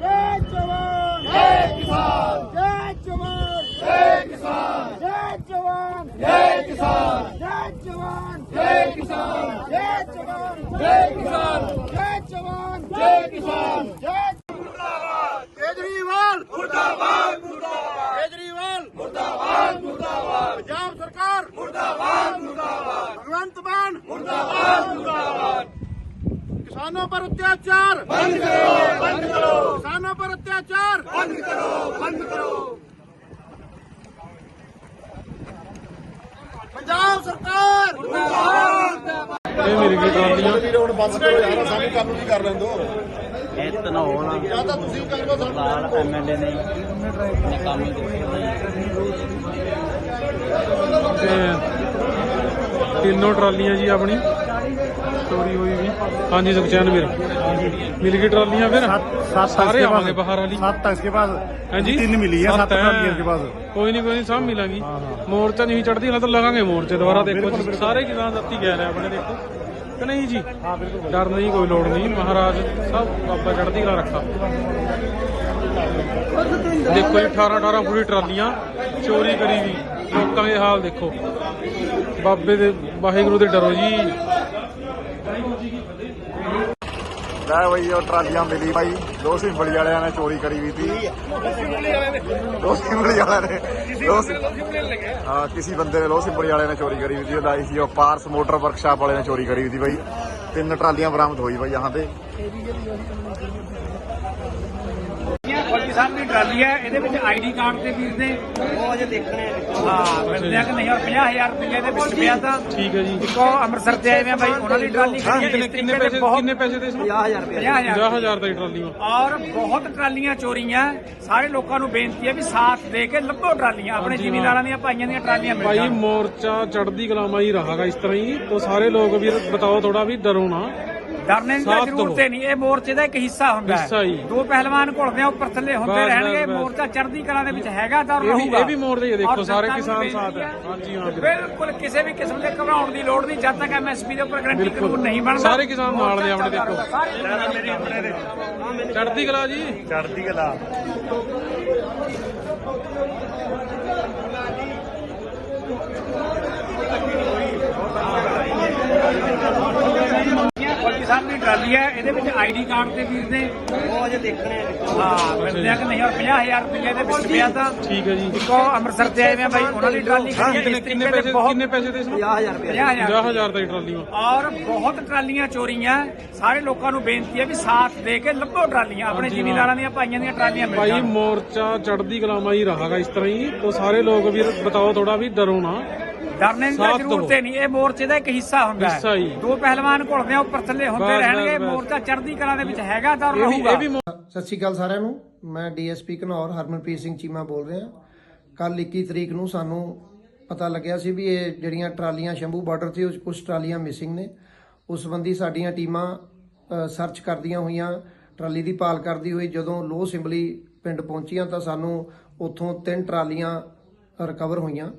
ਜੈ ਜਵਾਨ ਜੈ ਕਿਸਾਨ ਜੈ ਜਵਾਨ ਜੈ ਕਿਸਾਨ ਜੈ ਜਵਾਨ ਜੈ ਕਿਸਾਨ ਜੈ ਜਵਾਨ ਜੈ ਕਿਸਾਨ ਜੈ ਜਵਾਨ ਜੈ ਕਿਸਾਨ ਜੈ ਜਵਾਨ ਜੈ ਕਿਸਾਨ ਜੈ ਮੁਰਦਾਬਾਦ ਕੇਜਰੀਵਾਲ ਮੁਰਦਾਬਾਦ ਮੁਰਦਾਬਾਦ ਕੇਜਰੀਵਾਲ ਮੁਰਦਾਬਾਦ ਮੁਰਦਾਬਾਦ ਪੰਜਾਬ ਸਰਕਾਰ ਮੁਰਦਾਬਾਦ ਮੁਰਦਾਬਾਦ ਭਗਵੰਤ ਮਾਨ ਮੁਰਦਾਬਾਦ ਮੁਰਦਾਬਾਦ किसानों पर अत्याचार बंद करो बंद करो किसानों पर अत्याचार बंद करो बंद करो पंजाब सरकार ਇਹ ਮੇਰੀ ਕੀ ਟਰਾਲੀਆਂ ਵੀਰੇ ਹੁਣ ਬੱਸ ਕਰੋ ਯਾਰ ਸਾਨੂੰ ਕੰਮ ਵੀ ਕਰ ਲੈਣ ਦੋ ਇਹ ਤਨੌਲ ਜਾਂ ਤਾਂ ਤੁਸੀਂ ਕਰ ਲਓ ਸਾਨੂੰ ਐਮਐਲਏ ਨੇ ਆਪਣੇ ਕੰਮ ਹੀ। ਤੇ ਤਿੰਨੋਂ ਟਰਾਲੀਆਂ ਜੀ ਆਪਣੀ। ਚੋਰੀ ਹੋਈ ਵੀ। ਹਾਂਜੀ ਸੁਖਚੈਨ ਵੀਰ। ਮਿਲ ਗਈ ਟਰਾਲੀਆਂ ਫਿਰ? ਸੱਤ ਸਾਰੇ ਆਵਾਂਗੇ ਬਾਹਰ ਵਾਲੀ। ਸੱਤ ਇਸ ਕੇ ਪਾਸ ਹਾਂਜੀ? ਤਿੰਨ ਮਿਲੀ ਹੈ ਸੱਤ ਟਰਾਲੀਆਂ ਕੇ ਪਾਸ ਕੋਈ ਨਹੀਂ ਕੋਈ ਨਹੀਂ ਸਭ ਮਿਲਾਂਗੀ। ਮੋਰਚਾ ਨਹੀਂ ਚੜਦੀ ਹਾਲੇ ਤਾਂ ਲਗਾਂਗੇ ਮੋਰਚੇ ਦੁਬਾਰਾ ਦੇਖੋ ਸਾਰੇ ਕਿਸਾਨ ਜੱਤੀ ਗਏ ਰਿਹਾ ਆਪਣੇ ਦੇਖੋ। ਕਿ ਨਹੀਂ ਜੀ? ਡਰ ਨਹੀਂ ਕੋਈ ਲੋੜ ਨਹੀਂ। ਮਹਾਰਾਜ ਸਭ ਬਾਬਾ ਚੜਦੀ ਕਲਾ ਰੱਖਾ। ਦੇਖੋ ਜੀ 18 18 ਪੂਰੀ ਟਰਾਲੀਆਂ, ਚੋਰੀ ਕਰੀ ਵੀ। ਲੋਕਾਂ ਦੇ ਹਾਲ ਦੇਖੋ। ਬਾਬੇ ਦੇ, ਵਾਹਿਗੁਰੂ ਦੇ ਡਰੋ ਜੀ। ਲੈ ਬਈ, ਉਹ ਟਰਾਲੀਆਂ ਮਿਲੀ ਭਾਈ ਦੋ ਸਿੰਬਲੀ ਵਾਲਿਆਂ ਨੇ ਚੋਰੀ ਕਰੀ ਵੀ ਸੀ ਦੋ ਸਿੰਬਲੀ ਵਾਲਿਆਂ ਨੇ, ਦੋ ਹਾਂ, ਕਿਸੇ ਬੰਦੇ ਨੇ ਲੋ ਸਿੰਬਲੀ ਵਾਲਿਆਂ ਨੇ ਚੋਰੀ ਕਰੀ ਵੀ ਸੀ ਲਾਈ ਸੀ ਉਹ ਪਾਰਸ ਮੋਟਰ ਵਰਕਸ਼ਾਪ ਵਾਲੇ ਨੇ ਚੋਰੀ ਕਰੀ ਵੀ ਸੀ ਬਾਈ। ਤਿੰਨ ਟਰਾਲੀਆਂ ਬਰਾਮਦ ਹੋਈ ਬਾਈ यहाँ ਤੇ। ਫੌਜੀ ਸਾਹਿਬ ਦੀ ਟਰਾਲੀ ਹੈ ਇਹਦੇ ਵਿੱਚ ਆਈਡੀ ਕਾਰਡ ਤੇ ਵੀਰ ਦੇ ਉਹ ਅਜੇ ਦੇਖਣੇ ਹਾਂ ਮਿਲਦੇ ਆ ਕਿ ਨਹੀਂ ਔਰ 50000 ਰੁਪਏ ਦੇ ਵਿੱਚ ਪਿਆ ਤਾਂ ਠੀਕ ਹੈ ਜੀ। ਇੱਕੋ ਅੰਮ੍ਰਿਤਸਰ ਤੇ ਆਏ ਹੋਏ ਆ ਬਾਈ ਉਹਨਾਂ ਦੀ ਟਰਾਲੀ ਕਿੰਨੇ ਕਿੰਨੇ ਕਿੰਨੇ ਪੈਸੇ ਦੇ 50000 ਰੁਪਏ। 50000 ਦਾ ਟਰਾਲੀ ਔਰ ਬਹੁਤ ਟਰਾਲੀਆਂ ਚੋਰੀਆਂ ਸਾਰੇ ਲੋਕਾਂ ਨੂੰ ਬੇਨਤੀ ਹੈ ਵੀ ਸਾਥ ਦੇ ਕੇ ਲੱਭੋ ਟਰਾਲੀਆਂ ਆਪਣੇ ਜ਼ਿਮੀਂਦਾਰਾਂ ਦੀਆਂ ਭਾਈਆਂ ਦੀਆਂ ਟਰਾਲੀਆਂ ਮਿਲ ਭਾਈ ਮੋਰਚਾ ਚੜਦੀ ਕਲਾਮਾ ਹੀ ਰਹਾਗਾ ਇਸ ਤਰ੍ਹਾਂ ਹੀ। ਤੋਂ ਸਾਰੇ ਲੋਕ ਵੀ ਬਤਾਓ ਥੋੜਾ ਵੀ ਡਰੋ ਨਾ। ਡਰਨੇ ਦੀ ਤਾਂ ਸਾਥ ਜ਼ਰੂਰਤ ਦਿਓ। ਹੀ ਨਹੀਂ ਇਹ ਮੋਰਚੇ ਦਾ ਇੱਕ ਹਿੱਸਾ ਹੁੰਦਾ ਹਿੱਸਾ ਹੀ। ਦੋ ਪਹਿਲਵਾਨ ਘੁਲਦੇ ਆ ਉੱਪਰ ਥੱਲੇ ਹੁੰਦੇ ਬਸ, ਰਹਿਣਗੇ ਬਸ, ਬਸ। ਮੋਰਚਾ ਚੜ੍ਹਦੀ ਕਲਾ ਦੇ ਵਿੱਚ ਹੈਗਾ ਤਾਂ ਇਹ ਵੀ ਰਹੂਗਾ ਇਹ ਵੀ ਮੋਰਚਾ ਹੀ ਦੇਖੋ ਔਰ ਸਾਰੇ ਜਨਤਾ ਨੂੰ ਕਿਸਾਨ ਸਾਥ ਹੈ ਹਾਂਜੀ ਹਾਂ। ਬਿਲਕੁਲ ਕਿਸੇ ਵੀ ਕਿਸਮ ਦੇ ਘਬਰਾਉਣ ਦੀ ਲੋੜ ਨਹੀਂ ਜਦ ਤੱਕ ਐਮਐਸਪੀ ਦੇ ਉੱਪਰ ਗਰੰਟੀ ਬਿਲਕੁਲ। ਕਾਨੂੰਨ ਨਹੀਂ ਬਣਦਾ ਸਾਰੇ ਕਿਸਾਨ ਨਾਲ ਨੇ ਆਪਣੇ ਦੇਖੋ। ਸਾਰੇ ਚੜਦੀ ਕਲਾ ਜੀ ਚੜਦੀ ਗਲਾ ਫੌਜੀ ਚੱਲੀ ਹੈ ਇਹਦੇ ਵਿੱਚ ਆਈਡੀ ਕਾਰਡ ਤੇ ਵੀਰ ਦੇ ਉਹ ਅਜੇ ਦੇਖਣੇ ਹਾਂ ਮਿਲਦੇ ਆ ਨਹੀਂ ਔਰ 50000 ਰੁਪਏ ਦੇ ਵਿੱਚ ਪਿਆ ਤਾਂ ਠੀਕ ਹੈ ਜੀ। ਇੱਕੋ ਅੰਮ੍ਰਿਤਸਰ ਤੇ ਆਏ ਵੇ ਬਾਈ ਉਹਨਾਂ ਦੀ ਟਰਾਲੀ ਖੜੀ ਹੈ ਕਿੰਨੇ ਪੈਸੇ ਕਿੰਨੇ ਪੈਸੇ ਦੇ 50000 ਰੁਪਏ 50000 ਦਾ। ਟਰਾਲੀ ਔਰ ਬਹੁਤ ਟਰਾਲੀਆਂ ਚੋਰੀਆਂ ਸਾਰੇ ਲੋਕਾਂ ਨੂੰ ਬੇਨਤੀ ਹੈ ਵੀ ਸਾਥ ਦੇ ਕੇ ਲੱਭੋ ਟਰਾਲੀਆਂ ਆਪਣੇ ਜ਼ਿਮੀਂਦਾਰਾਂ ਦੀਆਂ ਭਾਈਆਂ ਦੀਆਂ ਟਰਾਲੀਆਂ ਮਿਲ ਜਾਣ। ਭਾਈ ਮੋਰਚਾ ਚੜਦੀ ਕਲਾਮਾ ਹੀ ਰਹਾਗਾ ਇਸ ਤਰ੍ਹਾਂ ਹੀ। ਤੋਂ ਸਾਰੇ ਲੋਕ ਵੀ ਬਤਾਓ ਥੋੜਾ ਵੀ ਡਰੋ ਨਾ। ਡਰਨੇ ਦੀ ਤਾਂ ਸਾਥ ਜ਼ਰੂਰਤ। ਹੀ ਨਹੀਂ ਇਹ ਮੋਰਚੇ ਦਾ ਇੱਕ ਹਿੱਸਾ ਹੁੰਦਾ ਹੈ। ਹਿੱਸਾ ਹੀ। ਦੋ ਪਹਿਲਵਾਨ ਘੁਲਦੇ ਆ ਉੱਪਰ ਥੱਲੇ ਹੁੰਦੇ ਬਸ, ਰਹਿਣਗੇ ਬਸ, ਬਸ। ਮੋਰਚਾ ਚੜ੍ਹਦੀ ਕਲਾ ਦੇ ਵਿੱਚ ਹੈਗਾ ਤਾਂ ਇਹ ਵੀ ਰਹੂਗਾ ਇਹ ਵੀ ਮੋ- ਸਤਿ ਸ਼੍ਰੀ ਅਕਾਲ ਸਾਰਿਆਂ ਨੂੰ ਮੈਂ ਡੀਐਸਪੀ ਘਨੌਰ ਹਰਮਨਪ੍ਰੀਤ ਸਿੰਘ ਚੀਮਾ ਬੋਲ ਰਿਹਾ ਕੱਲ 21 ਤਰੀਕ ਨੂੰ ਸਾਨੂੰ ਪਤਾ ਲੱਗਿਆ ਸੀ ਵੀ ਇਹ ਜਿਹੜੀਆਂ ਟਰਾਲੀਆਂ ਸ਼ੰਭੂ ਬਾਰਡਰ ਤੇ ਉਸ- ਕੁਝ ਟਰਾਲੀਆਂ ਮਿਸਿੰਗ ਨੇ ਉਸ ਸੰਬੰਧੀ ਸਾਡੀਆਂ ਟੀਮਾਂ ਸਰਚ ਕਰਦੀਆਂ ਹੋਈਆਂ ਟਰਾਲੀ ਦੀ ਭਾਲ ਕਰਦੀ ਹੋਈ ਜਦੋਂ ਲੋ ਸਿੰਬਲੀ ਪਿੰਡ ਪਹੁੰਚੀਆਂ ਤਾਂ ਸਾਨੂੰ ਉੱਥੋਂ ਤਿੰਨ ਟਰਾਲੀਆਂ ਰਿਕਵਰ ਹੋਈਆਂ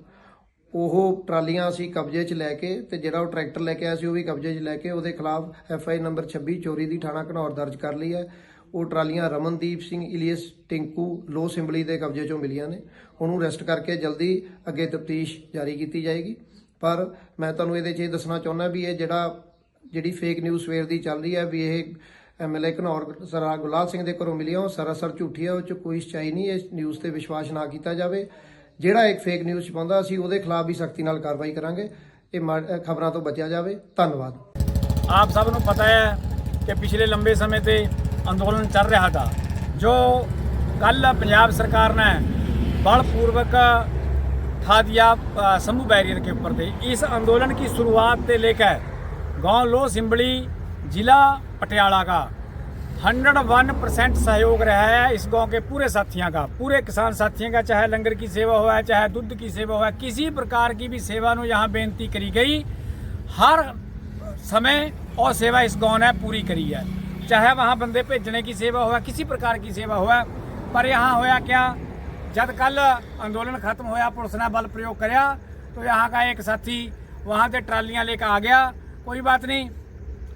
ਉਹ ਟਰਾਲੀਆਂ ਅਸੀਂ ਕਬਜ਼ੇ 'ਚ ਲੈ ਕੇ ਤੇ ਜਿਹੜਾ ਉਹ ਟਰੈਕਟਰ ਲੈ ਕੇ ਆਇਆ ਸੀ, ਉਹ ਵੀ ਕਬਜ਼ੇ 'ਚ ਲੈ ਕੇ ਉਹਦੇ ਖਿਲਾਫ ਐਫ ਆਈ ਨੰਬਰ 26 ਚੋਰੀ ਦੀ ਥਾਣਾ ਘਨੌਰ ਦਰਜ ਕਰ ਲਈ ਹੈ। ਉਹ ਟਰਾਲੀਆਂ ਰਮਨਦੀਪ ਸਿੰਘ, ਇਲੀਅਸ ਟਿੰਕੂ ਲੋ ਸਿੰਬਲੀ ਦੇ ਕਬਜ਼ੇ 'ਚੋਂ ਮਿਲੀਆਂ ਨੇ। ਉਹਨੂੰ ਅਰੈਸਟ ਕਰਕੇ ਜਲਦੀ ਅੱਗੇ ਤਫਤੀਸ਼ ਜਾਰੀ ਕੀਤੀ ਜਾਏਗੀ। ਪਰ ਮੈਂ ਤੁਹਾਨੂੰ ਇਹਦੇ 'ਚ ਇਹ ਦੱਸਣਾ ਚਾਹੁੰਦਾ ਵੀ ਇਹ ਜਿਹੜਾ, ਜਿਹੜੀ ਫੇਕ ਨਿਊਜ਼ ਸਵੇਰ ਦੀ ਚੱਲ ਰਹੀ ਹੈ ਵੀ ਇਹ ਐਮਐਲਏ ਘਨੌਰ ਸਰਾ ਗੁਲਾਬ ਸਿੰਘ ਦੇ ਘਰੋਂ ਮਿਲੀ ਉਹ ਸਰਾਸਰ ਝੂਠੀ ਹੈ, ਉਹ 'ਚ ਕੋਈ ਸੱਚਾਈ ਨਹੀਂ, ਇਸ ਨਿਊਜ਼ ਤੇ ਵਿਸ਼ਵਾਸ ਨਾ ਕੀਤਾ ਜਾਵੇ। ਜਿਹੜਾ ਇੱਕ ਫੇਕ ਨਿਊਜ਼ ਛਪਾਉਂਦਾ ਅਸੀਂ ਉਹਦੇ ਖਿਲਾਫ ਵੀ ਸਖਤੀ ਨਾਲ ਕਾਰਵਾਈ ਕਰਾਂਗੇ ਇਹ ਖਬਰਾਂ ਤੋਂ ਬਚਿਆ ਜਾਵੇ ਧੰਨਵਾਦ ਆਪ ਸਭ ਨੂੰ ਪਤਾ ਹੈ ਕਿ ਪਿਛਲੇ ਲੰਬੇ ਸਮੇਂ ਤੇ ਅੰਦੋਲਨ ਚੱਲ ਰਿਹਾ था जो कल पंजाब सरकार ने बलपूर्वक उठा दिया अ, शंभू बैरियर के ऊपर थे इस आंदोलन की शुरुआत से लेकर गांव लो सिंबड़ी जिला पटियाला का 101 परसेंट सहयोग रहा है इस गांव के पूरे साथियों का पूरे किसान साथियों का चाहे लंगर की सेवा हुआ है चाहे दूध की सेवा हुआ है किसी प्रकार की भी सेवा नु यहाँ बेनती करी गई हर समय और सेवा इस गांव ने पूरी करी है चाहे वहाँ बंदे भेजने की सेवा हुआ किसी प्रकार की सेवा हुआ पर यहाँ होया क्या जब कल आंदोलन खत्म होया पुलिस ने बल प्रयोग कराया तो यहाँ का एक साथी वहाँ से ट्रालियाँ लेकर आ गया कोई बात नहीं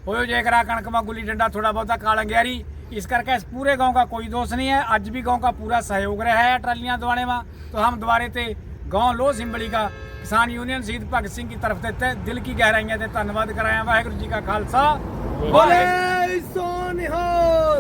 होयो जेकरा कणक में गुल्ली डंडा थोड़ा बहुत काल अंग्यारी इस करके इस पूरे गांव का कोई दोष नहीं है आज भी गांव का पूरा सहयोग रहा है ट्रालियाँ दवाने में तो हम द्वारे थे गांव लो सिंबली का किसान यूनियन शहीद भगत सिंह की तरफ से दिल की गहराइयां से धन्यवाद कराया वाहगुरु जी का खालसा बोले सोनिहाल